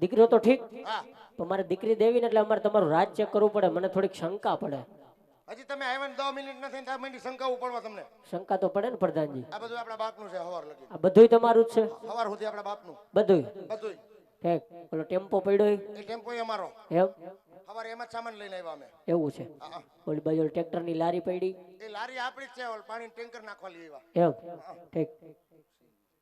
દીકરીઓ તો ઠીક. હા. પણ મારે દીકરી દેવી ને એટલે અમારે તમારું રાજ ચેક કરવું પડે. મને થોડીક શંકા પડે. હજી તમે આવ્યા ને દસ મિનિટ નથી ને ત્યાં મંડી શંકાવું પડવા તમને. શંકા તો પડે ને પ્રધાનજી. આ બધું આપણા બાપનું છે હવાર લગી. આ બધુંય તમારું જ છે? હવાર સુધી આપણા બાપનું. બધુંય? બધું ઠીક. પેલો ટેમ્પો પડ્યો એ? ટેમ્પો અમારો. એમ? હવારે એમાં જ સામાન લઈને આવ્યા અમે. એવું છે. ઓલી બાજુ ટ્રેક્ટરની લારી પડી? એ લારી આપણી જ છે ઓલ પાણી ટેન્કર નાખવા લઈ આવ્યા એમ ઠીક.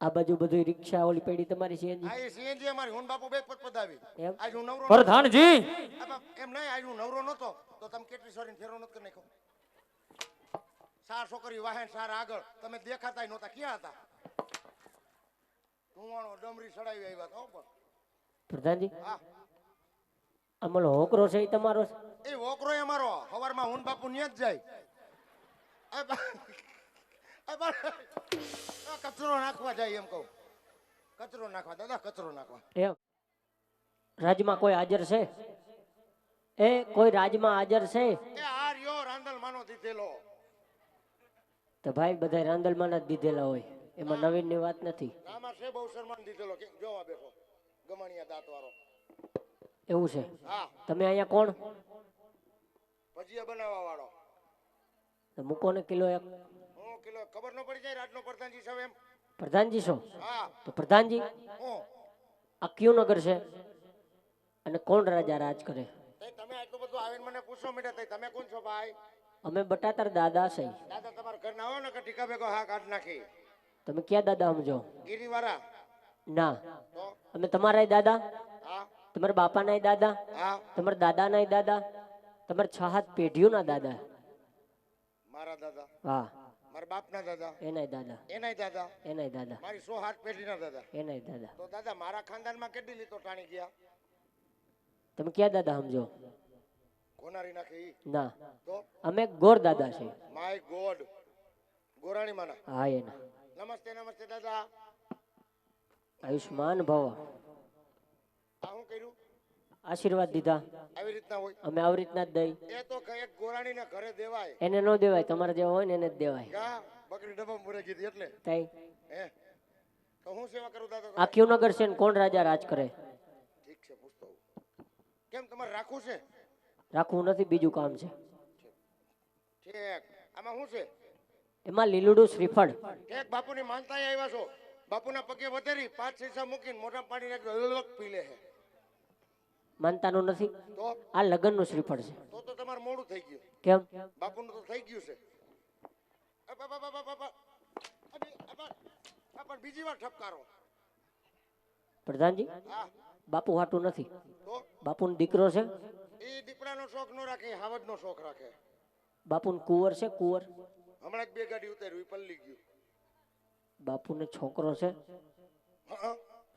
આ બાજુ બધું રિક્ષા ઓલી પેડી તમારી સીએનજી આ સીએનજી અમારી હું બાપુ બે પદ એમ? આજ હું નવરો પ્રધાનજી! એમ નહીં આજ હું નવરો નતો. તો તમે કેટલી સોરી ફેરો નતો કરી નાખ્યો? સાર છોકરી વાહન સાર આગળ. તમે દેખાતા નહોતા. ક્યાં હતા? ધુવાણો ડમરી સડાવી આવ્યા તો હો પણ. પ્રધાનજી ઓલો હોકરો છે એ તમારો? એ હોકરો અમારો. હવારમાં હું બાપુ ન્યા જ જાય. કચરો નાખવા જાય એમ કહું. કચરો નાખવા દાદા કચરો નાખવા. રાજમાં કોઈ હાજર છે? એ કોઈ રાજમાં હાજર છે? એ આ રયો રાંદલમાનો દીધેલો. તો ભાઈ બધા રાંદલમાના જ દીધેલા હોય. એમાં નવીનની વાત નથી. આમાં છે બહુ શરમાન દીધેલો. કે જોવા બેઠો. ગમણિયા દાંત વાળો એવું છે? તમે અહીંયા કોણ? ભજીયા બનાવવા વાળો મૂકો ને કિલો એક. કિલો ખબર ન પડી જાય રાજનો પ્રધાનજી સાહેબ એમ? પ્રધાનજી શું? હા. તો પ્રધાનજી આ કયું નગર છે? અને કોણ રાજા રાજ કરે? તમે આટલું બધું આવીને મને પૂછો મીઠા તમે કોણ છો ભાઈ? અમે બટાતર દાદા છે. દાદા તમાર ઘર ના આવો ને કે ટીકા ભેગો હા કાઢ નાખી. તમે ક્યાં દાદા સમજો? ગીરીવાળા? ના. અમે તમારા દાદા? તમારા તમારા બાપાના દાદા? તમારા દાદા ના દાદા? તમારા છ હાથ પેઢીઓના દાદા? મારા દાદા? હા. મારા બાપના દાદા. એનાય દાદા. એનાય દાદા. એનાય દાદા. મારી સો હાથ પેઢીના દાદા. એનાય દાદા. તો દાદા મારા ખાનદાનમાં કેટલી લીતો ટાણી ગયા? તમે ક્યાં દાદા સમજો? કોનારી નાખે ઈ? ના. તો? અમે ગોર દાદા છે. My god. ગોરાણી માના. હા એના. નમસ્તે નમસ્તે દાદા. આયુષ્માન ભવ. આ શું કર્યું? આશીર્વાદ દીધા. આવી રીતના હોય. અમે આવી રીતના જ દઈ. એ તો કઈ ગોરાણી ગોરાણીને ઘરે દેવાય. એને ન દેવાય તમારે જેવા હોય ને એને જ દેવાય. બકરી ડબ્બા મુરે કીધી એટલે. તઈ. હે? તો હું સેવા કરું દાદા આ કયું નગર છે ને કોણ રાજા રાજ કરે? ઠીક છે પૂછતો કેમ તમારે રાખવું છે? રાખવું નથી બીજું કામ છે. ઠીક. આમાં શું છે? એમાં લીલુડું શ્રીફળ. ઠીક બાપુની માનતા આવ્યા છો. બાપુના પગે વધેરી પાંચ શીશા મૂકીને મોટા એક પી લે છે. માનતાનું નથી. તો? આ લગ્નનું શ્રીફળ છે. તો તો તમારું મોડું થઈ ગયું. કેમ? બાપુનું તો થઈ ગયું છે. પણ બીજી વાર ઠપકારો. પ્રધાનજી બાપુ હાટું નથી. તો? બાપુનો દીકરો છે. એ દીપડાનો શોખ નો રાખે હાવજનો શોખ રાખે. બાપુનો કુંવર છે કુંવર. હમણાં બે ગાડી ઉતાર્યું પલ્લી ગયું. બાપુને છોકરો છે.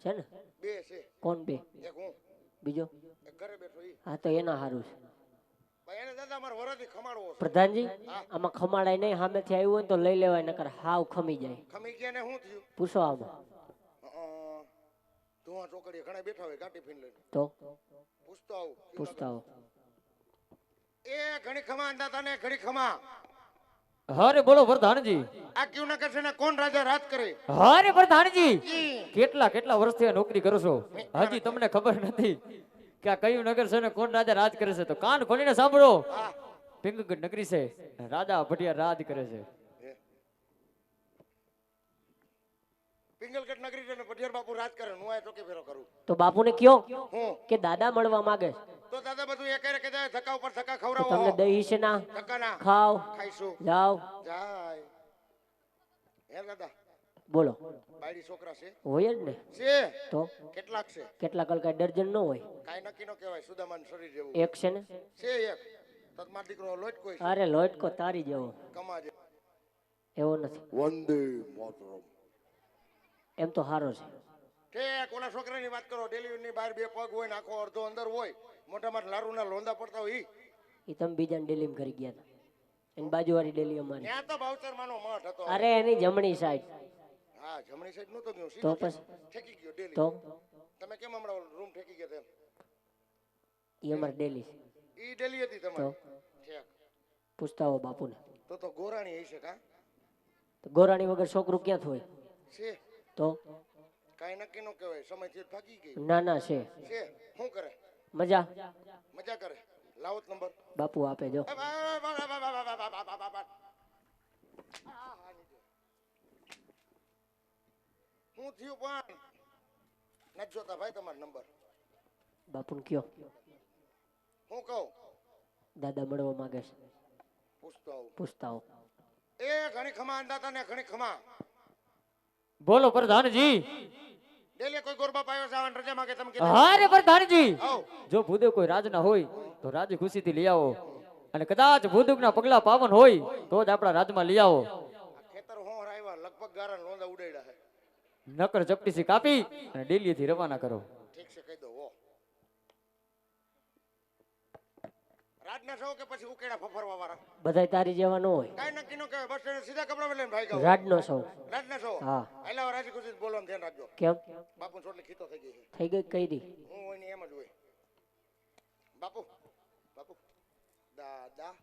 છે ને? બે છે. કોણ બે? એક હું. બીજો? હા તો એના સારું છે. પ્રધાનજી આમાં ખમાડાય નહીં સામેથી આવ્યું હોય તો લઈ લેવાય નકર હાવ ખમી જાય. ખમી ગયા ને શું થયું? પૂછો આમાં. ધુઆ ચોકડીએ ઘણા બેઠા હોય ગાંઠી ફીન લઈને. તો? પૂછતો આવું. પૂછતા હો એ ઘણી ખમા અંદાતા ને ઘણી ખમા હરે બોલો પ્રધાનજી. આ ક્યુ ના કરશે ને કોણ રાજા રાજ કરે? હરે પ્રધાનજી. કેટલા કેટલા વર્ષથી નોકરી કરો છો? હજી તમને ખબર નથી કે આ કયું નગર છે ને કોણ રાજા રાજ કરે છે. તો કાન ખોલીને સાંભળો. પિંગગઢ નગરી છે. રાજા ભટિયા રાજ કરે છે. પિંગલગઢ નગરી છે ને ભટિયાર બાપુ રાજ કરે. હું આ ચોકી ફેરો કરું. તો બાપુને કયો હું. કે દાદા મળવા માંગે? છે. તો દાદા બધું એક એક જાય ધક્કા ઉપર ધક્કા ખવરાવો તમને દહીં છે ના. ધક્કા ના ખાવ ખાઈશું. જાવ જાય. હે દાદા. બોલો. બાયડી છોકરા છે. હોય જ ને. છે. તો? કેટલાક છે. કેટલા કલકા ડર્જન નો હોય. કાઈ નક્કી નો કહેવાય. સુદામાન શરીર જેવું. એક છે ને? છે એક. તતમાર દીકરો લોટ કોઈ છે. અરે લોટકો તારી જેવો. કમા જે એવો નથી. વંદે માતરમ. એમ તો સારો છે. ઠેક ઓલા છોકરાની વાત કરો? ડેલીની બહાર બે પગ હોય ને આખો અડધો અંદર હોય. મોટામાં લારુના લોંદા પડતા હોય એ તમે બીજાને ડેલીમ કરી ગયા હતા એની બાજુવાળી ડેલી અમારી. ત્યાં તો ભાવચર માનો મઠ હતો. અરે એની જમણી સાઈડ. હા જમણી સાઈડ નતો ગયો તો પછી? ઠેકી ગયો ડેલી. તો? તમે કેમ હમણાં રૂમ ઠેકી ગયા તેમ? એ અમારી ડેલી. છે એ ડેલી હતી તો? તમારી ઠેક. પૂછતા હો બાપુને. તો તો ગોરાણી હશે કા? તો ગોરાણી વગર છોકરું ક્યાં થોય છે. તો? કાંઈ નક્કી નો કહેવાય સમયથી જ ભાગી ગઈ. ના ના છે. છે. શું કરે? મજા? મજા કરે. લાવો નંબર બાપુ આપે જો. હું થયું પણ નથી જોતા ભાઈ તમારો નંબર બાપુ કયો. હું કહું? દાદા મળવા માંગે છે. પૂછતાઓ પૂછતાઓ એ ઘણી ખમા અંદાતા ને ઘણી ખમા બોલો પ્રધાનજી. ડેલી કોઈ ગોરબાપ આવ્યો છે રજા માંગે તમે કીધું? હા રે પ્રધાનજી. જો ભૂદેવ કોઈ રાજના હોય તો રાજી ખુશીથી લઈ આવો. અને કદાચ ભૂદેવના પગલા પાવન હોય તો જ આપણા રાજમાં લઈ આવો. ખેતર હોર રાયવા લગભગ ગારા લોંદા ઉડાડ્યા છે. નકર જપટીસી કાપી અને ડેલીથી રવાના કરો. ઠીક છે કહી દો હો છો કે પછી ઉકેડા ફફરવા વાળા? બધાય તારી જેવા ન હોય. કાંઈ નક્કી નો કહેવાય બસ સ્ટેન્ડ સીધા કપડા લઈને ભાઈ ગાવ રાજનો સૌ રાજના છો? હા. આયલા રાજી ખુશી બોલવાનું ધ્યાન રાખજો. કેમ? બાપુ ચોટલી ખીતો થઈ ગઈ છે. થઈ ગઈ કઈ દી હું હોય ને એમ જ હોય. બાપુ બાપુ. દાદા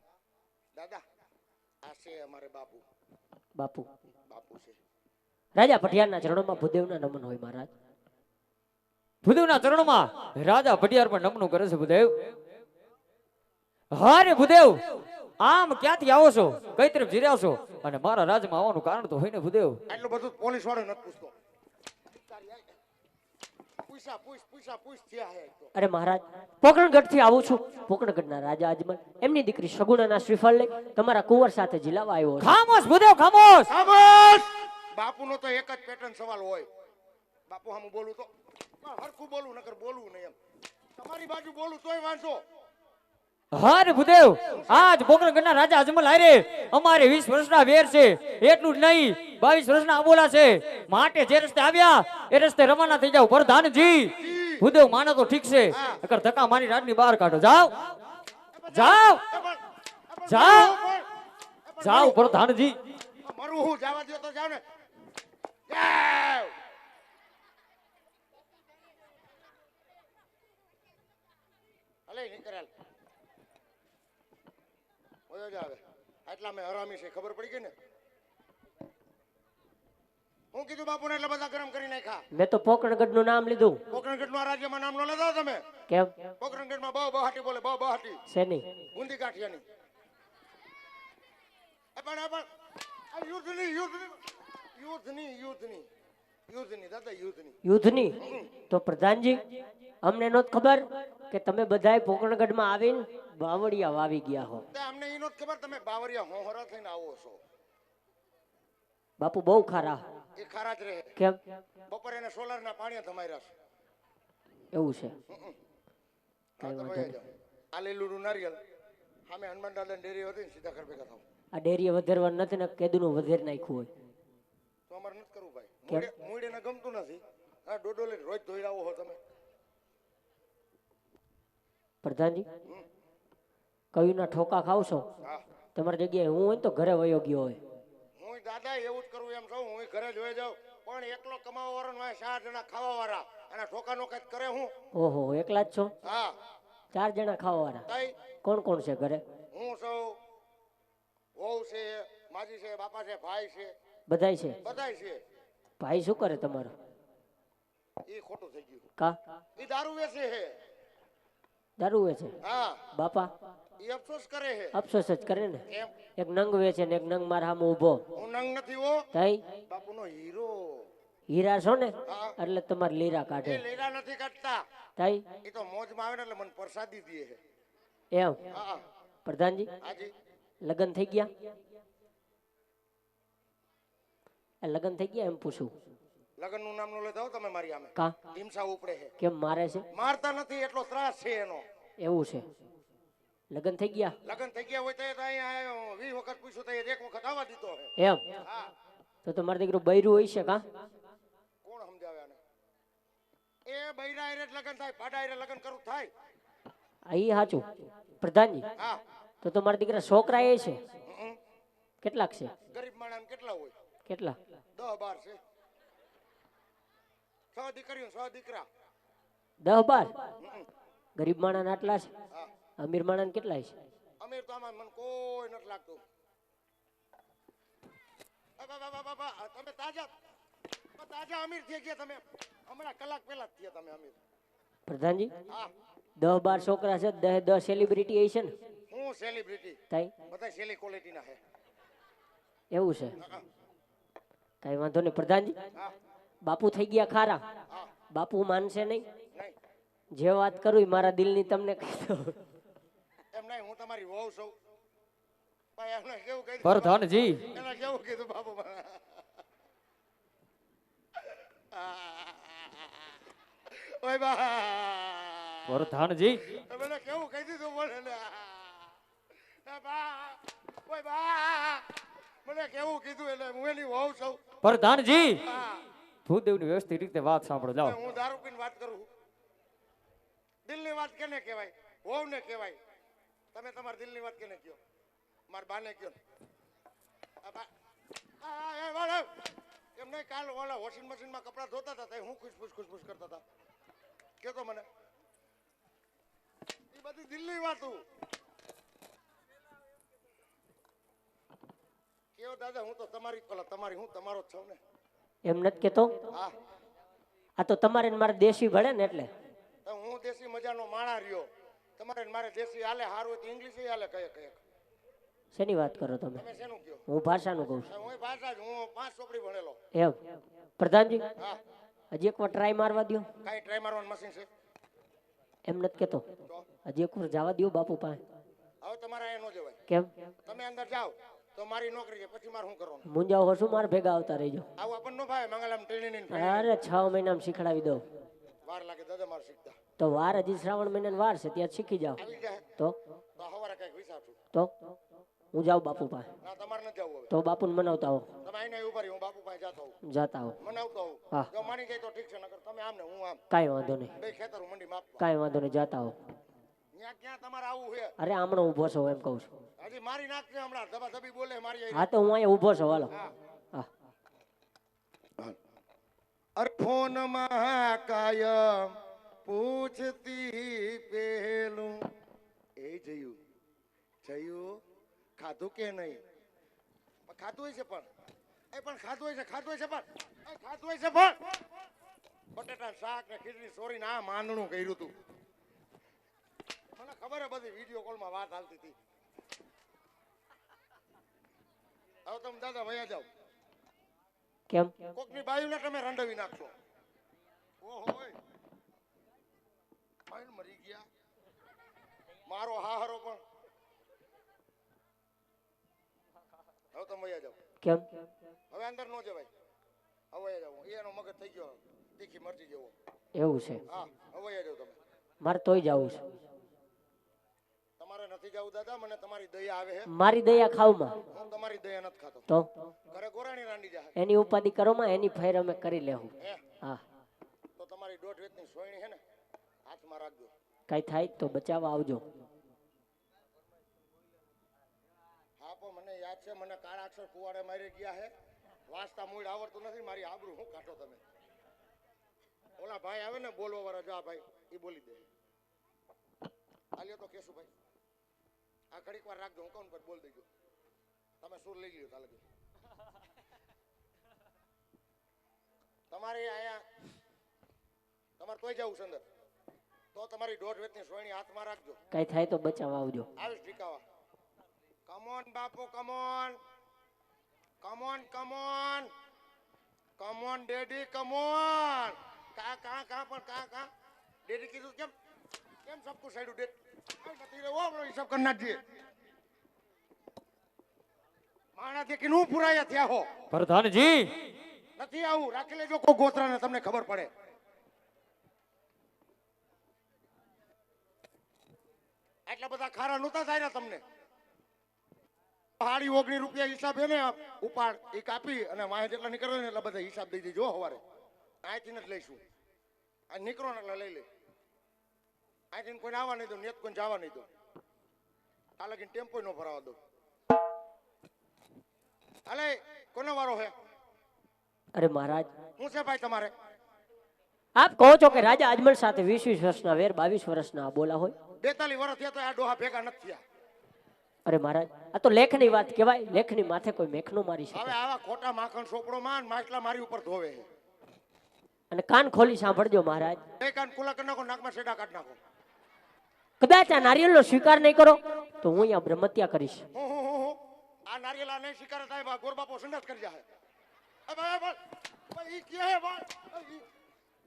દાદા આ છે અમારે બાપુ. બાપુ. બાપુ છે. રાજા પટિયારના ચરણોમાં ભૂદેવના નમન હોય મહારાજ. ભૂદેવના ચરણોમાં રાજા ભટિયાર પણ નમનું કરે છે ભૂદેવ. હા રે ભૂદેવ આમ ક્યાંથી આવો છો? કઈ તરફ જીર્યા છો? અને મારા રાજમાં આવવાનું કારણ તો હોય ને ભૂદેવ. એટલું બધું પોલીસ વાળો નથી પૂછતો. પૂછા પૂછ પૂછા પૂછ થયા હે એક તો. અરે મહારાજ પોકરણગઢથી આવું છું. પોકરણગઢના રાજા અજમલ એમની દીકરી સગુણાના શ્રીફળ લઈ તમારા કુંવર સાથે જીલાવા આવ્યો છે. ખામોશ ભૂદેવ ખામોશ! ખામોશ! બાપુનો તો એક જ પેટર્ન સવાલ હોય. બાપુ હામું બોલું તો. હરખું બોલું નકર બોલવું નહીં એમ. તમારી બાજુ બોલું તોય વાંચો હા રે ભૂદેવ, આજ પોકરણગઢના રાજા અજમલ હારે અમારે 20 વર્ષના વેર છે, એટલું જ નહીં 22 વર્ષના અબોલા છે. માટે જે રસ્તે આવ્યા, એ રસ્તે રવાના થઈ જાવ પ્રધાનજી. ભૂદેવ માનો તો ઠીક છે. અગર ધક્કા મારી રાજની બહાર કાઢો. જાઓ. જાઓ. જાઓ. જાઓ પ્રધાનજી. મરું હું જવા દો તો જાવ ને. જાવ અલે નીકળેલ. ઓયો જ આવે. આટલા મેં હરામી છે ખબર પડી ગઈ ને? હું કીધું બાપુને એટલે બધા ગરમ કરી નાખ્યા. મેં તો પોકરણગઢનું નામ લીધું. પોકરણગઢનું રાજ્યમાં નામ નો લેતા તમે? કેમ? પોકરણગઢમાં બહુ બહાટી બોલે બહુ બહાટી. શેની બુંદી કાઠિયાની પણ પણ. યુદ્ધની યુદ્ધની યુદ્ધની યુદ્ધની. યુદ્ધની દાદા યુદ્ધની. યુદ્ધની? તો પ્રધાનજી અમને નહોત ખબર કે તમે બધાય પોકરણગઢમાં આવીને બાવળિયા વાવી ગયા હો. અમને ઈ નહોત ખબર તમે બાવરિયા હોહરા થઈને આવો છો. બાપુ બહુ ખારા. એ ખારા જ રહે. કેમ? બપોરે એને સોલાર ના પાણી તમાર્યા છે. એવું છે. કઈ ભાઈ જાઓ. આ લીલું નારિયેલ. સામે હનુમાન દાદા ડેરી હતી ને સીધા ઘર ભેગા થાવ. આ ડેરી વધેરવાનું નથી ને કેદુનું વધેર નાખ્યું હોય. તો અમારે નથી કરવું ભાઈ? મૂળે ગમતું નથી. આ ડોડો લઈને રોજ ધોઈ આવો હો તમે. પ્રધાનજી? કયુંના ઠોકા ખાવ છો? તમારી જગ્યાએ હું હોય તો ઘરે વયો ગયો હોય. હું દાદા એવું જ કરું એમ છું હું ઘરે જોઈ જાઉં. પણ એકલો કમાવા વાળો હોય ચાર જણા ખાવા વાળા અને ઠોકા નો કઈ કરે હું? ઓહો એકલા જ છો? હા. ચાર જણા ખાવાવાળા? વાળા કોણ કોણ છે ઘરે? હું છું વહુ છે માજી છે બાપા છે ભાઈ છે. બધાય છે? બધાય છે. ભાઈ શું કરે તમારો? એ ખોટું થઈ ગયું. કા? એ દારૂ વેચે છે. દારૂ વેચે? હા. બાપા? એ અફસોસ કરે છે. અફસોસ જ કરે ને. એક નંગ વેચે ને એક નંગ મારા સામે ઊભો. હું નંગ નથી હો. તઈ? બાપુનો હીરો. હીરા છો ને? એટલે તમારે લીરા કાઢે. લીરા નથી કાઢતા. તઈ? એ તો મોજમાં આવે ને એટલે મને પ્રસાદી દે છે. એમ? પ્રધાનજી? લગ્ન થઈ ગયા? એ લગ્ન થઈ ગયા એમ પૂછું. લગનનું નામ નો લેતા તમે મારી આમે કા? ઢીમસા ઉપડે છે. કેમ મારે છે? મારતા નથી એટલો ત્રાસ છે એનો. એવું છે. લગ્ન થઈ ગયા. લગ્ન થઈ ગયા હોય તો અહીંયા વીસ વખત પૂછ્યું તો એક વખત આવવા દીધો છે. એમ? હા. તો તમારો દીકરો બૈરું હોય છે કા? કોણ સમજાવે આને? એ બૈરા હારે લગન થાય પાડા હારે લગન કરું થાય. આઈ હાચું. પ્રધાનજી હા. તો તમારા દીકરા છોકરા એ છે. કેટલાક છે? ગરીબ માણસ કેટલા હોય? કેટલા? દહ બાર છે. છ દીકરીઓ છ દીકરા. દહ બાર? ગરીબ માણસ આટલા છે? હા. અમીર માણસ કેટલા છે? અમીર તો આમાં મને કોઈ નથી લાગતું. તમે તાજા તાજા અમીર થઈ ગયા તમે. હમણાં કલાક પહેલા જ થયા તમે અમીર. પ્રધાનજી દસ બાર છોકરા છે દસ દસ સેલિબ્રિટી હશે ને? હું સેલિબ્રિટી તાઈ? બધા સેલી ક્વોલિટીના છે. એવું છે? કઈ વાંધો નહીં. પ્રધાનજી બાપુ થઈ ગયા ખારા. બાપુ માનશે નહીં? જે વાત કરું મારા દિલની તમને કહી દઉં. તમારી વહુ કેવું કહી પ્રધાનજી એને કેવું કીધું બાપુ ઓય બા. પ્રધાનજી મને કેવું કહી દીધું બોલે ને? એ બા ઓય બા. મને કેવું કીધું એટલે હું એની વહુ છું પ્રધાનજી ભૂદેવની વ્યવસ્થિત રીતે વાત સાંભળો જાઓ. હું દારૂ પીને વાત કરું. દિલની વાત કેને કહેવાય? વહુને કહેવાય. તમે તમારા દિલની વાત કેને કયો? માર બાને કયો? એમ નહીં કાલ ઓલા વોશિંગ મશીનમાં કપડાં ધોતા હતા હું ખુશફુશ ખુશફુશ કરતા હતા. કહેતો મને? એ બધી દિલની વાતું. કેવો દાદા હું તો તમારી ઓલા તમારી હું તમારો જ છું ને. એમ નથી કેતો? હા. આ તો તમારે ને મારે દેશી ભળે ને એટલે. તો હું દેશી મજાનો માણા રહ્યો. તમારે મારે દેશી હાલે હારું તો ઇંગ્લિશ હાલે કયે કયે શેની વાત કરો તમે? તમે શેનું કયો હું ભાષાનું કહું છું. હું ભાષા હું પાંચ ચોપડી ભણેલો. એમ? પ્રધાનજી? હજી એકવાર ટ્રાય મારવા દો કાંઈ ટ્રાય મારવાનું મશીન છે? એમ નથી કેતો. હજી એકવાર જવા દો બાપુ પાસે. હવે તમારે અહીંયા નો જવાય. કેમ? તમે અંદર જાઓ તો મારી નોકરી છે પછી મારે શું કરવાનું? મુંજાઓ હો શું મારે ભેગા આવતા રહેજો. આવું આપણને નો ભાઈ મંગલમ ટ્રેનિંગ અરે છ મહિનામાં શીખડાવી દઉં. વાર લાગે દાદા મારે શીખતા. તો વાર હજી શ્રાવણ મહિનાની વાર છે ત્યાં શીખી જાય. તો? તો સવારે કંઈક વિચારશું. તો? હું જાઉં બાપુ પાસે. ના જવું તો બાપુને મનાવતા હો તમે અહીંયા ઊભા હું બાપુ પાસે જતા હો મનાવતો હા. જો માની જાય તો ઠીક છે નકર તમે આમ ને હું આમ. કાંઈ વાંધો નહીં. બે ખેતર મંડી કાંઈ વાંધો નહીં જતા હો ત્યાં ક્યાં તમારે આવું છે? અરે હમણાં ઊભો છો એમ કહું છું. હજી મારી નાખશે હમણાં. ધબા બોલે મારી હા તો હું અહીંયા ઊભો છું હાલો. હા. અરે ફોનમાં કાયમ પૂછતી પેલું. એ જયું. જયું. ખાધું કે નહીં? ખાધું હોય છે પણ. એ પણ ખાધું હોય છે ખાધું હોય છે પણ. એ ખાધું હોય છે પણ. બટેટા શાક ને ખીચડી સોરી આ માંદણું કર્યું તું. મને ખબર હે બધી વીડિયો કોલમાં વાત હાલતી હતી. હવે તમે દાદા વયા જાઓ. કેમ? કોકની બાયુને તમે રંડવી નાખશો. ઓહો ઓય. બાયું મરી ગયા. મારો હાહરો પણ. હવે તમે વયા જાઓ કેમ? હવે અંદર ન જવાય. હવે વયા જાઓ એનો મગજ થઈ ગયો. તીખી મરજી જેવો. એવું છે. હા હવે વયા જાઓ તમે. મારે તોય જવું છે. તમારે નથી જવું દાદા મને તમારી દયા આવે છે મારી દયા ખાવમાં. હું તમારી દયા નથી ખાતો. તો? ઘરે ગોરાણી રાંડી જાય એની ઉપાધિ કરોમાં એની ફેર અમે કરી લેવું હે? હા. તો તમારી દોઢ વેતની સોયણી છે ને? રાખજો કાંઈ થાય તો બચાવવા આવજો. હા પણ મને યાદ છે મને કાળા અક્ષર કુવાડે મારી ગયા હે. વાંચતા મૂળ આવડતું નથી મારી આબરૂ હું કાઢો તમે? ઓલા ભાઈ આવે ને બોલવા વાળા આ ભાઈ એ બોલી દે. આલ્યો તો કેશુભાઈ આ ઘડીક વાર રાખજો હું કહું પર બોલ દેજો. તમે સુર લઈ લ્યો કાલે તમારે અહીંયા તમારે તોય જવું છે અંદર? તો તમારી દોઢ વેતની સોયણી હાથમાં રાખજો. કઈ થાય તો બચાવ આવજો. આવીશ ઠીકાવા come on Bapu come on come on come on come on daddy come on કા કા કા પણ કા કા. ડેડી કીધું કેમ કેમ સબકુ સાઈડ ડેડ નથી રે ઓ આપણો હિસાબ કરી નાખજે. માણા થી કિનું પુરાયા થયા હો. પ્રધાનજી! નથી આવું રાખી લેજો કોઈ ગોત્રાને તમને ખબર પડે. આટલા બધા ખારા નહોતા થાય તમને? હાડી ઓગણી રૂપિયા હિસાબ ને ઉપાડ એ કાપી અને વાંહે જેટલા નીકળે ને એટલા બધા હિસાબ દઈ દેજો હવારે. અહીંથી જ લઈશું. આ નીકળો ને એટલે લઈ લે. અહીંથી કોઈને આવવા નહીં દો નેત કોઈને જવા નહીં દો. આ લગીને ટેમ્પો નો ભરાવા દો. અલે કોનો વારો હે? અરે મહારાજ. હું છે ભાઈ તમારે? આપ કહો છો કે રાજા અજમલ સાથે વીસ વીસ વર્ષના વેર બાવીસ વર્ષના બોલા હોય? બેતાલીસ વર્ષ થયા તો આ ડોહા ભેગા નથી થયા. અરે મહારાજ આ તો લેખની વાત કહેવાય લેખની માથે કોઈ મેખનું મારી શકે. હવે આવા ખોટા માખણ સોપડો માં માછલા મારી ઉપર ધોવે. અને કાન ખોલી સાંભળજો મહારાજ. બે કાન ખુલ્લા કરી નાખો નાકમાં સેડા કાઢ નાખો. કદાચ આ નારિયેળનો સ્વીકાર નહીં કરો તો હું અહીંયા બ્રહ્મત્યા કરીશ. આ નારિયેલ હું હું. આ નહીં સ્વીકાર થાય બા ગોરબાપો સંડાસ કરી જાય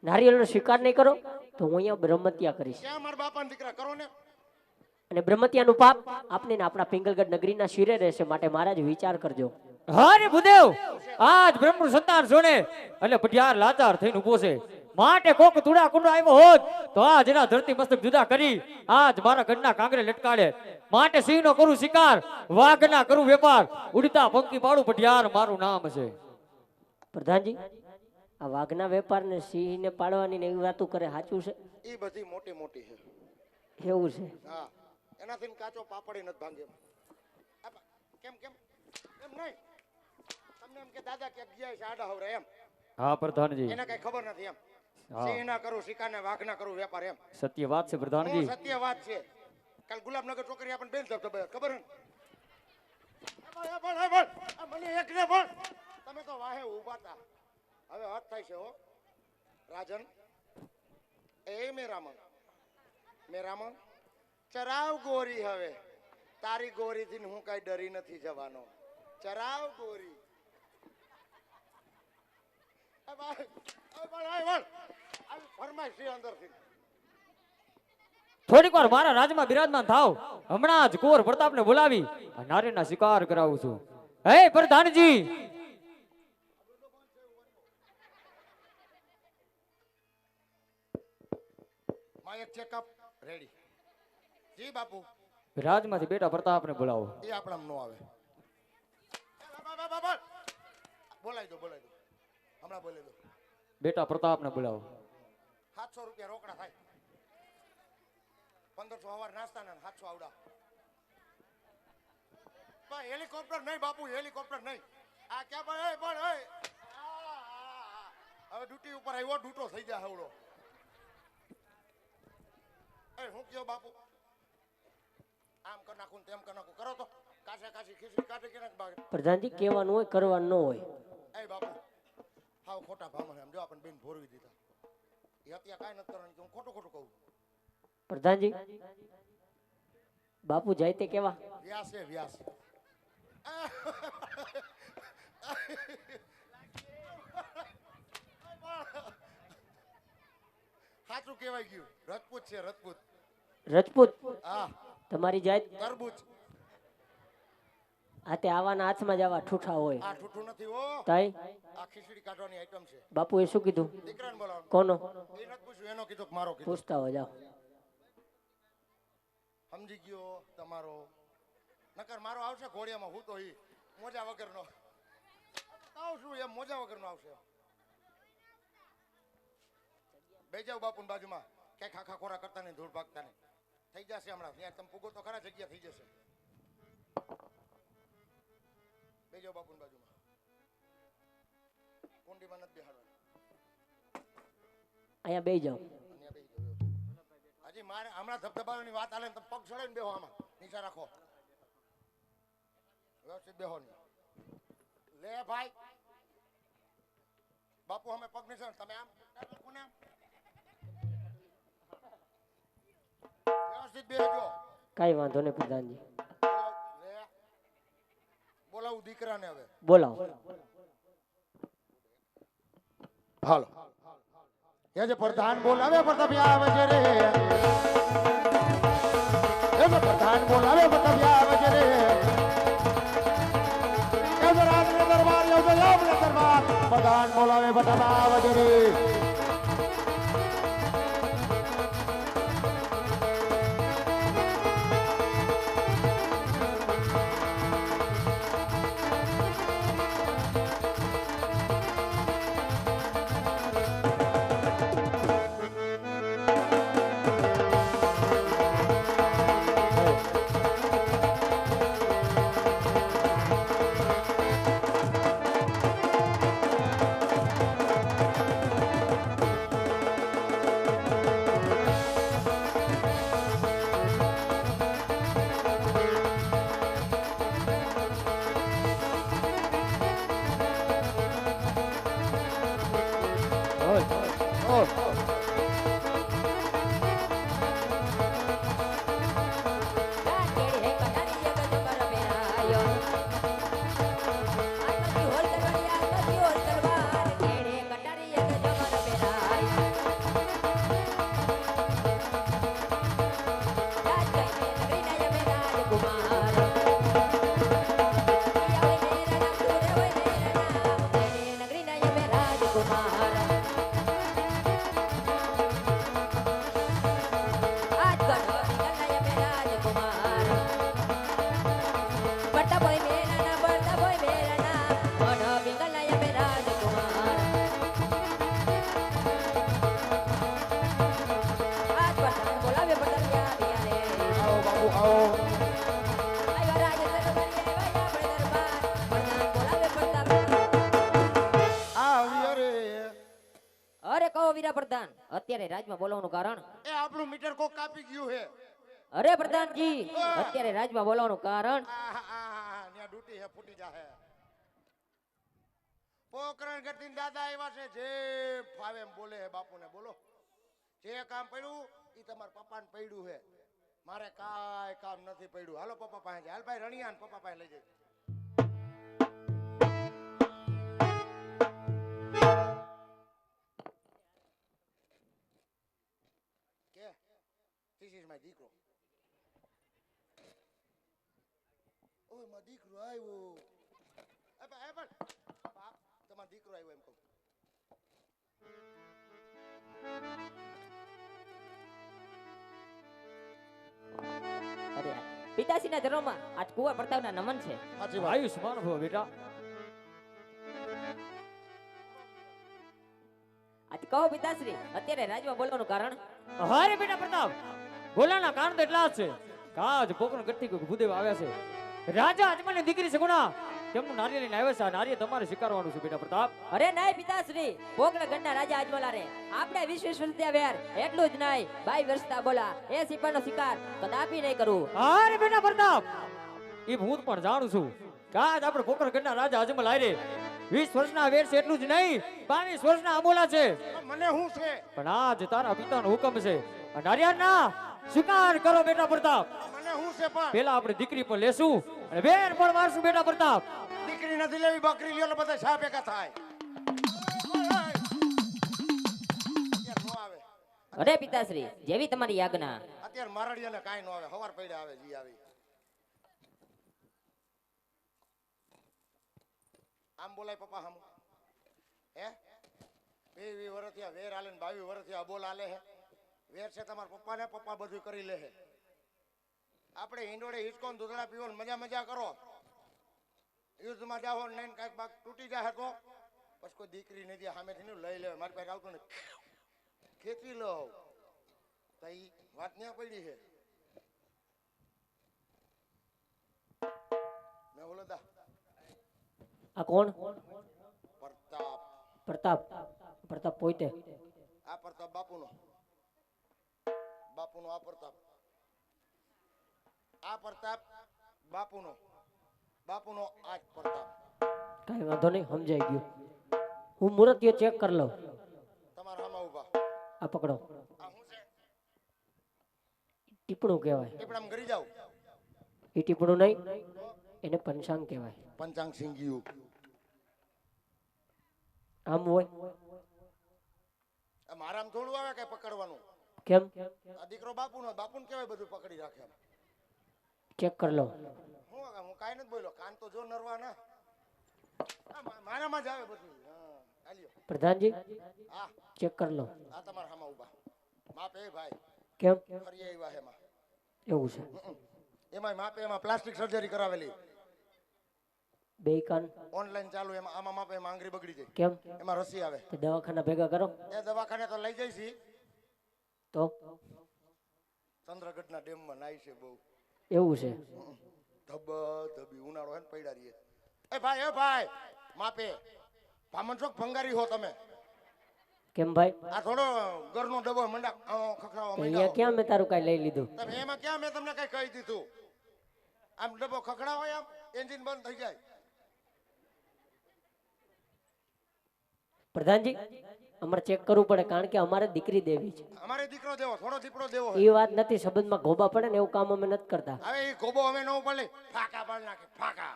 નારિયેળનો સ્વીકાર નહીં કરો તો હું અહીંયા બ્રહ્મત્યા કરીશ. મારા બાપાના દીકરા કરો ને? અને બ્રહ્મત્યાનું પાપ આપને આપણા પિંગલગઢ નગરીના શિરે રહેશે માટે મહારાજ વિચાર કરજો. હરે ભૂદેવ આજ બ્રહ્મનું સંતાન સોને એટલે પટિયાર લાચાર થઈને ઊભો છે. માટે કોક તુડા કુંડો આવ્યો હોત તો આજ એના ધરતી મસ્તક જુદા કરી આજ મારા ઘરના કાંગરે લટકાડે. માટે સિંહનો કરું શિકાર વાઘના કરું વેપાર ઉડતા પંકી પાડું પટિયાર મારું નામ છે. પ્રધાનજી આ વાઘના વેપારને સિંહને પાડવાની ને એવી વાતો કરે સાચું છે? એ બધી મોટી મોટી છે. એવું છે? હા. એનાથી કાચો પાપડી નથી ભાંગે કેમ કેમ? એમ નહીં. તમને એમ કે દાદા કે ગયા છે આડા હવરે એમ. હા પ્રધાનજી. એને કઈ ખબર નથી એમ. સિંહ ના કરું શિકાર ને વાઘ ના કરું વેપાર એમ. સત્ય વાત છે પ્રધાનજી. સત્ય વાત છે? કાલ ગુલાબનગર ચોકરી આપણને બેન ધબધબે ખબર હે ને? મને એક ને બોલ. તમે તો વાહે ઊભા તા હવે વાત થાય છે હો. રાજન, એ મેરામણ મેરામણ, ચરાવ ગોરી હવે. તારી ગોરી થી હું કઈ ડરી નથી જવાનો. ચરાવ ગોરી. થોડીક વાર મારા રાજમાં બિરાજમાન થાવ. હમણાં જ કુંવર પ્રતાપને બોલાવી નારીના શિકાર કરાવું છું. હે પ્રધાનજી! માયક ચેકઅપ રેડી જી બાપુ. રાજમાંથી બેટા પ્રતાપને બોલાવો. એ આપણા નો આવે. બા, બા, બા, બા. બોલાવી દો બોલાવી દો. હમણાં બોલી દો. બેટા પ્રતાપને બોલાવો. સાતસો રૂપિયા રોકડા થાય. પંદરસો હવાર નાસ્તા ને સાતસો આવડા. હેલિકોપ્ટર નહીં બાપુ હેલિકોપ્ટર નહીં. આ ક્યાં પણ. હવે ડ્યુટી ઉપર આવ્યો ડૂટો થઈ જાય હવડો. એ હું કયો બાપુ? આમ કર નાખું ને તેમ કર નાખું. કરો તો. કાશે કાશી ખીસી કાઢી કે નાખ બાગ પ્રધાનજી કહેવાનું હોય કરવાનું ન હોય. એ બાપુ હાવ ખોટા ભામણ એમ. જો આપણને બેન ભોરવી દીધા. એ અત્યારે કાંઈ નથી કરવાનું કે હું ખોટું ખોટું કહું. પ્રધાનજી બાપુ જાય તે કેવા? વ્યાસ એ વ્યાસ. સાચું કહેવાય ગયું. રજપૂત છે રજપૂત. રજપૂત? હા. તમારી જાત? તરબૂચ. આ તે આવાના હાથમાં જ આવા ઠૂઠા હોય. આ ઠૂઠું નથી હો. તાઈ? આ ખીચડી કાઢવાની આઈટમ છે. બાપુએ શું કીધું? દીકરાને કોનો? એ નથી પૂછ્યું એનો કીધું કે મારો કીધું. પૂછતા હો જાઓ. સમજી ગયો તમારો. નકર મારો આવશે ઘોડિયામાં હું તો ઈ મોજા વગરનો. કહું શું એમ મોજા વગરનો આવશે? બે જાવ બાપુની બાજુમાં. ક્યાંય ખાખા ખોરા કરતા નહીં ધૂળ ભાગતા નહીં થઈ જશે હમણાં. ત્યાં તમે પૂગો તો ખરા જગ્યા થઈ જશે. બે જાવ બાપુની બાજુમાં. કુંડીમાં નથી બેહાડવા અહીંયા જાઓ. જાવ હજી મારે હમણાં ધબધબાવાની વાત આલે તમે પગ ચડે ને બેહો આમાં. નીચે રાખો. વ્યવસ્થિત બેહો નહીં લે ભાઈ. બાપુ અમે પગ નીચે તમે આમ કોને આમ કાંઈ વાંધો નહીં પ્રધાનજી. બોલાવ દીકરાને હવે. બોલાવો. હાલો. એ જે પ્રધાન બોલાવે પ્રતાપ આવે છે રે. એ જે પ્રધાન બોલાવે પ્રતાપ આવે છે રે. એ જે રાજનો દરબાર યો દરબાર પ્રધાન બોલાવે પ્રતાપ આવે છે રે. પ્રધાન અત્યારે રાજમાં બોલાવવાનું કારણ? એ આપણું મીટર કોક કાપી ગયું હે. અરે પ્રધાનજી અત્યારે રાજમાં બોલાવવાનું કારણ? ન્યા ડૂટી હે ફૂટી જાહે. પોકરણ ગતિન દાદા આવ્યા છે જે ફાવે એમ બોલે હે બાપુને બોલો. જે કામ પડ્યું ઈ તમારા પપ્પાને પડ્યું હે. મારે કાંઈ કામ નથી પડ્યું. હાલો પપ્પા પાસે હાલ ભાઈ રણિયા પપ્પા પાસે લઈ જાય. ઇઝ માય દીકરો ઓય મારો દીકરો આવ્યો એ પણ એ પણ બાપ તમારો દીકરો આવ્યો એમ કહું પિતાશ્રીના ધર્મમાં આજ કુંવર પ્રતાપના નમન છે. સાચી વાત. આયુષ્માન ભવ બેટા? આજ કહો પિતાશ્રી અત્યારે રાજમાં બોલવાનું કારણ? હરે બેટા પ્રતાપ. બોલાના કારણ એટલા છે. કાજ પોકરણ ગઠ્ઠી કોઈ ભૂદેવ આવ્યા છે. રાજા અજમાની દીકરી છે ગુણા. તેમનું નારી લઈને આવ્યા છે. આ તમારે સ્વીકારવાનું છે બેટા પ્રતાપ. અરે નહીં પિતાશ્રી. પોકળ ગણના રાજા અજમલા રે આપણે વિશ્વેશ્વર વેર. એટલું જ નહીં. બાઈ વર્ષતા બોલા. એ સિપાનો શિકાર. કદાપી નહીં કરું. અરે બેટા પ્રતાપ. એ હું પણ જાણું છું. કાજ આપણે પોકરણ ગઢના રાજા અજમલ આયરે વીસ વર્ષના વેર છે એટલું જ નહીં. બાવીસ વર્ષના અમોલા છે. મને શું છે? પણ આજ તારા પિતાનો હુકમ છે. નારિયાર નારિયેળના સ્વીકાર કરો બેટા પ્રતાપ. મને હું છે પણ? પેલા આપણે દીકરી પર લેશું અને વેર પણ મારશું બેટા પ્રતાપ. દીકરી નથી લેવી બકરી લ્યો એટલે બધા શા ભેગા થાય. અરે પિતાશ્રી જેવી તમારી આજ્ઞા અત્યારે મારડીયાને કાંઈ ન આવે હવાર પડ્યા આવે જી આવી. આમ બોલાય પપ્પા હમ હે? બે વી વર્ષ થયા વેર આલે ને બાવી વર્ષ થયા બોલ આલે હે? વેર છે તમારા પપ્પાને પપ્પા બધું કરી લે આપણે હિંડોળે હિંચકો ને દૂધડા પીવો ને મજા મજા કરો. યુદ્ધમાં જાઓ ને નહીં કાંઈક બાક તૂટી જાય તો. પછી કોઈ દીકરી નથી સામેથી લઈ લેવાય મારી પાસે આવતું ને ખેંચી લો. તો વાત ન્યા પડી છે. મેં બોલો દા. આ કોણ? પ્રતાપ. પ્રતાપ. પ્રતાપ પોતે આ પ્રતાપ બાપુનો. બાપુનો આ પ્રતાપ. આ પ્રતાપ બાપુનો. બાપુનો આ પ્રતાપ. કઈ વાંધો નહીં સમજાઈ ગયું. હું મુહૂર્તિયો ચેક કરી લઉં. તમારા હામાં ઊભા. આ પકડો. આ શું છે? ટીપણું કહેવાય. ટીપડામાં ગરી જાવ એ ટીપણું નહીં એને પંચાંગ કહેવાય. પંચાંગ સિંગિયું. આમ હોય. આ મારામાં થોડું આવે કે પકડવાનું? કેમ? આ દીકરો બાપુનો બાપુને કેવાય બધું પકડી રાખે. ચેક કરી લો. હું હું કાંઈ નથી બોલ્યો. કાન તો જો નરવા ના મારામાં જ આવે બધું. હા પ્રધાનજી હા. ચેક કરી લો. આ તમારા હામાં ઊભા. માપે એ ભાઈ. કેમ? ફરી આવ્યા હે માં એવું છે. એમાંય માપે એમાં પ્લાસ્ટિક સર્જરી કરાવેલી. બે કાન. ઓનલાઈન ચાલુ એમાં આમાં માપે એમાં આંગળી બગડી જાય. કેમ? એમાં રસી આવે. દવાખાના ભેગા કરો. એ દવાખાને તો લઈ જઈશી. તો ચંદ્રગઢના ડેમમાં નાય છે બહુ. એવું છે. ધબ ધબી ઉનાળો હે ને પડ્યા રહીએ એ ભાઈ એ ભાઈ માપે. ભામણ ચોક ભંગારી હો તમે? કેમ ભાઈ? આ થોડો ઘરનો ડબો મંડા અ, મંડા અહીંયા ક્યાં મેં તારું કાઈ લઈ લીધું? તમે એમાં ક્યાં મેં તમને કાઈ કહી દીધું? આમ ડબ્બો ખખડાવો આમ એન્જિન બંધ થઈ જાય. પ્રધાનજી અમારે ચેક કરવું પડે કારણ કે અમારે દીકરી દેવી છે. અમારે દીકરો દેવો થોડો દીકરો દેવો એ વાત નથી સંબંધમાં ગોબા પડે ને એવું કામ અમે નથી કરતા. હવે એ ગોબો અમે ન પડે ફાકા પાડ નાખે ફાકા.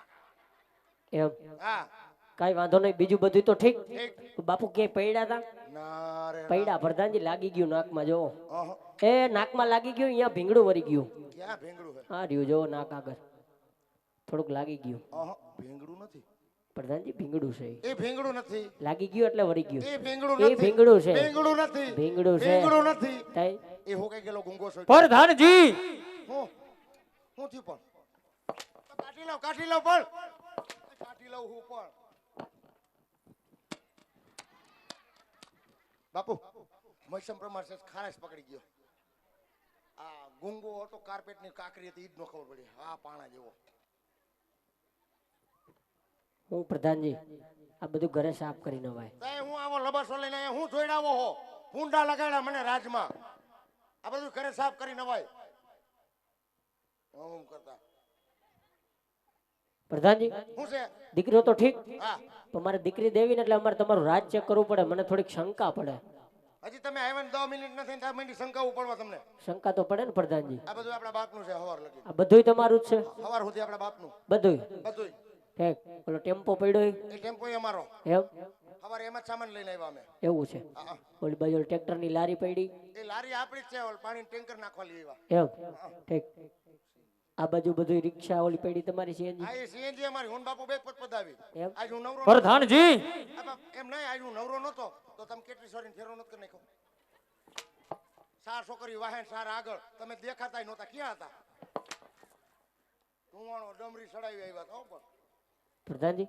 એમ. હા. કાંઈ વાંધો નહીં બીજું બધું તો ઠીક. બાપુ ક્યાંય પૈડા હતા પૈડા પ્રધાનજી લાગી ગયું નાકમાં જો એ નાકમાં લાગી ગયું અહીંયા ભીંગડું વરી ગયું. ક્યાં ભીંગડું હા રહ્યું જો નાક આગળ. થોડુંક લાગી ગયું. ભીંગડું નથી. પ્રધાનજી ભીંગડું છે. એ ભીંગડું નથી. લાગી ગયું એટલે વળી ગયું. એ ભીંગડું એ નથી. ભીંગડું છે. ભીંગડું નથી. ભીંગડું છે. ભીંગડું નથી. તાઈ. એ હું કઈ ગયેલો ગુંગો છે? પ્રધાનજી! હું? હું થયું પણ? કાઢી લઉં કાઢી લઉં પણ. કાઢી લઉં હું પણ. બાપુ મૈસમ પ્રમાણ છે ખારાશ પકડી ગયો. આ ગુંગો હતો કાર્પેટની કાકરી હતી ઈજ જ ન ખબર પડી. હા પાણા જેવો. હું પ્રધાનજી આ બધું ઘરે સાફ કરી નવાય. હું આવો લબાસો લઈને હું જોઈડાવો હો. ભૂંડા લગાડ્યા મને રાજમાં. આ બધું ઘરે સાફ કરી નવાય. હું કરતા? પ્રધાનજી દીકરીઓ તો ઠીક. હા. પણ મારે દીકરી દેવી ને એટલે અમારે તમારું રાજ ચેક કરવું પડે મને થોડીક શંકા પડે. હજી તમે આવ્યા ને દસ મિનિટ નથી ત્યાં મિનિટ શંકા ઉપડવા તમને. શંકા તો પડે ને પ્રધાનજી. આ બધું આપણા બાપનું છે હવાર લગી. આ બધુંય તમારું જ છે. હવાર સુધી આપણા બાપનું. બધુંય. બધું ઠીક ઓલો ટેમ્પો પડ્યો એ ટેમ્પો અમારો. એમ? અમારે એમાં જ સામાન લઈને આવ્યા અમે. એવું છે? હા, હા. ઓલી બાજુ ટ્રેક્ટરની લારી પડી? એ લારી આપણી જ છે ઓલ પાણી ટેન્કર નાખવા લઈ આવ્યા. એમ? ઠીક. આ બાજુ બધું રિક્ષા ઓલી પડી તમારી સીએનજી? આ એ સીએનજી અમારી હું બાપુ બે પદ પદાવી એમ? આજ હું નવરો પ્રધાનજી! એમ નહીં આજ હું નવરો નતો તો તમે કેટલી સોરી ફેરો નતો કરી નાખ્યો? સાર છોકરી વાહન સાર આગળ. તમે દેખાતા નહોતા ક્યાં હતા? ધુવાણો ડમરી સડાવી આવ્યા હતા પણ. પ્રધાનજી.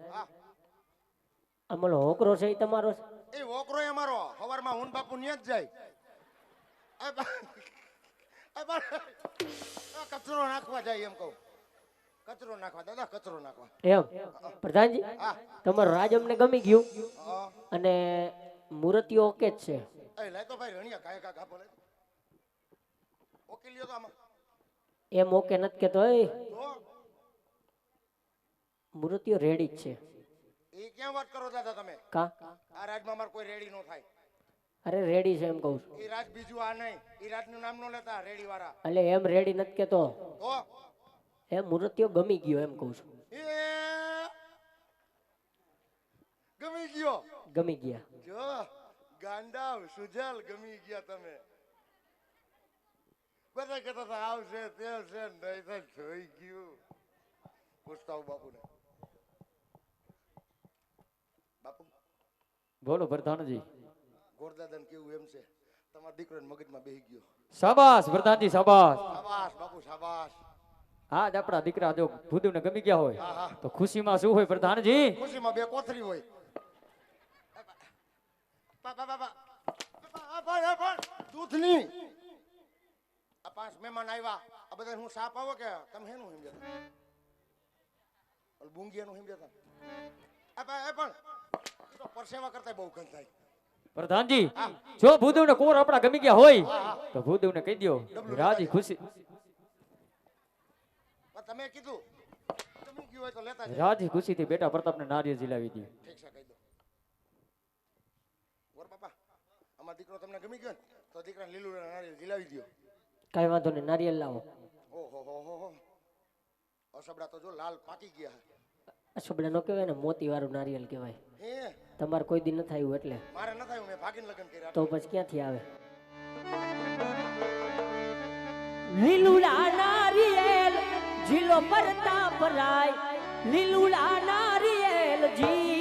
અમલ હોકરો છે એ તમારો છે? એ હોકરો અમારો. હવારમાં હું બાપુ ન્યા જ જાય. કચરો નાખવા જાય એમ કહું. કચરો નાખવા દાદા કચરો નાખવા. એમ. પ્રધાનજી તમારું રાજ અમને ગમી ગયું. અને મૂર્તિઓ ઓકે જ છે. એ તો ભાઈ રણિયા કાય કા કાપો ઓકે લ્યો તો આમાં. એમ ઓકે નથી કેતો એ. મૂર્તિઓ રેડી જ છે. એ ક્યાં વાત કરો દાદા તમે? કા? આ રાજમાં અમારે કોઈ રેડી નો થાય. અરે રેડી છે એમ કહું છું. એ રાજ બીજું આ નહીં. એ રાજનું નામ નો લેતા રેડી વાળા એટલે એમ રેડી નથી કેતો. તો એમ મૂર્તિઓ ગમી ગયો એમ કહું છું. ગમી ગયો. ગમી ગયા. જો ગાંડાવ સુજલ ગમી ગયા તમે. બધા કહેતા હતા આવશે તે છે નહીં જોઈ ગયું. પૂછતા બાપુને. બાપુ? બોલો પ્રધાનજી. ગોરદાદાને કેવું એમ છે? તમારા દીકરો મગજમાં બેહી ગયો. શાબાશ પ્રધાનજી શાબાશ. શાબાશ બાપુ શાબાશ. આજ આપણા દીકરા જો ભૂદેવને ગમી ગયા હોય હા હા. તો ખુશીમાં શું હોય પ્રધાનજી? ખુશીમાં બે કોથરી હોય. દૂધની. આ પાંચ મહેમાન આવ્યા. આ બધા હું સાપ આવો કે તમે હેનું સમજ્યા બુંગિયાનું આ પણ- પરસેવા કરતા બહુ ગંધ થાય પ્રધાનજી જો ભૂદેવને કોર આપણા ગમી ગયા હોય તો ભૂદેવને કહી દો રાજી ખુશી. તમે કીધું તમે ગયું હોય તો લેતા જાય. રાજી ખુશીથી બેટા પ્રતાપને નારિયેળ ઝીલાવી દી ઠીક છે કહી દો. બોર બાપા અમારો દીકરો તમને ગમી ગયો ને તો દીકરાને લીલું નારિયેળ જીલાવી દ્યો. કાઈ વાંધો નહીં નારિયેલ લાવો. ઓહો હો હો હો. અસબડા તો જો લાલ પાકી ગયા અશુભડા નો કહેવાય ને મોતી વાળું નારિયેલ કહેવાય. હે? તમારે કોઈ દી ન થયું એટલે. મારે ન થયું મેં ભાગીને લગ્ન કર્યા. તો પછી ક્યાંથી આવે? લીલુડા નારિયેલ જીલો પરતા પરાય. લીલુડા નારિયેલ ઝીલો